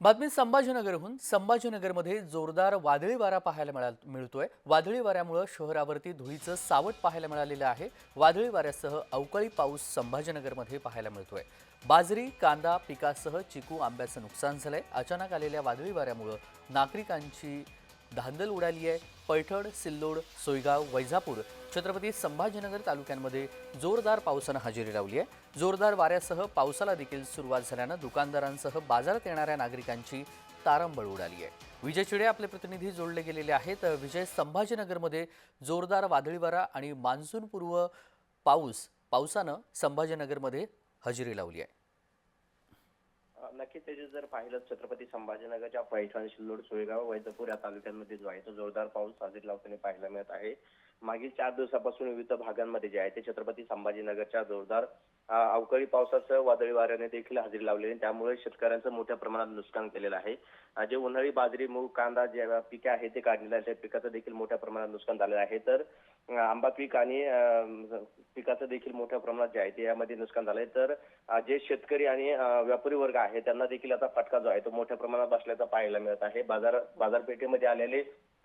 बातमी संभाजीनगरहून संभाजीनगरमध्ये जोरदार वादळी वारा पाहायला मिळा मिळतोय. वादळी वाऱ्यामुळं शहरावरती धुळीचं सावट पाहायला मिळालेलं आहे. वादळी वाऱ्यासह अवकाळी पाऊस संभाजीनगरमध्ये पाहायला मिळतोय. बाजरी कांदा पिकासह चिकू आंब्याचं नुकसान झालंय. अचानक आलेल्या वादळी वाऱ्यामुळं नागरिकांची धांदल उडाली आहे. पैठण सिल्लोड सोयगाव वैजापूर छत्रपती संभाजीनगर तालुक्यांमध्ये जोरदार पावसानं हजेरी लावली आहे. जोरदार वाऱ्यासह पावसाला देखील सुरुवात झाल्यानं दुकानदारांसह बाजारात येणाऱ्या नागरिकांची तारंबळ उडाली आहे. विजय चिडे आपले प्रतिनिधी जोडले गेलेले आहेत. विजय संभाजीनगरमध्ये जोरदार वादळी वारा आणि मान्सूनपूर्व पाऊस पावसानं संभाजीनगरमध्ये हजेरी लावली आहे. नक्कीच त्याचे जर पाहिलं छत्रपती संभाजीनगरच्या पैठण सिल्लोड सोयगाव वैजपूर या तालुक्यांमध्ये जो आहे तो जोरदार पाऊस हजेरी लावताना पाहायला मिळत आहे. मागील चार दिवसापासून विविध भागांमध्ये जे आहे ते छत्रपती संभाजीनगरच्या जोरदार अवकाळी पावसासह वादळी वाऱ्याने देखील हजेरी लावलेली आहे. त्यामुळे शेतकऱ्यांचं मोठ्या प्रमाणात नुकसान केलेलं आहे. जे उन्हाळी बाजरी मूग कांदा जे पिके आहेत ते काढलेले आहेत त्या पिकाचं देखील मोठ्या प्रमाणात नुकसान झालेलं आहे. तर आंबा पीक आणि पिकाचं देखील मोठ्या प्रमाणात जे आहे ते यामध्ये नुकसान झालंय तर जे शेतकरी आणि व्यापारी वर्ग आहे त्यांना देखील आता फटका जो आहे तो मोठ्या प्रमाणात बसल्याचा पाहायला मिळत आहे. बाजार बाजारपेठेमध्ये आलेले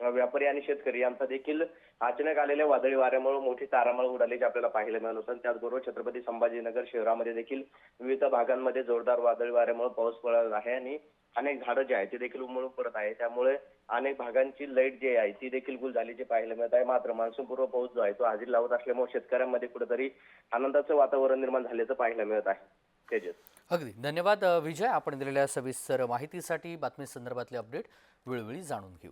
व्यापारी आणि शेतकरी यांचा देखील अचानक आलेल्या वादळी वाऱ्यामुळे मोठी तारांबळ उडाल्याची आपल्याला पाहायला मिळालं होतं. आणि त्याचबरोबर छत्रपती संभाजीनगर शहरामध्ये देखील विविध भागांमध्ये जोरदार वादळी वाऱ्यामुळे पाऊस पडत आहे आणि अनेक झाडं जे आहेत ते देखील उमळून पडत आहे. त्यामुळे अनेक भागांची लाइट जी आहे ती देखील गुल झाल्याची पाहायला मिळत आहे. मात्र मान्सूनपूर्व पाऊस जो आहे तो हजेरी लावत असल्यामुळे शेतकऱ्यांमध्ये कुठेतरी आनंदाचं वातावरण निर्माण झाल्याचं पाहायला मिळत आहे. तेजस. अगदी. धन्यवाद विजय. आपण दिलेल्या सविस्तर माहितीसाठी बातमी संदर्भातले अपडेट वेळोवेळी जाणून घेऊ.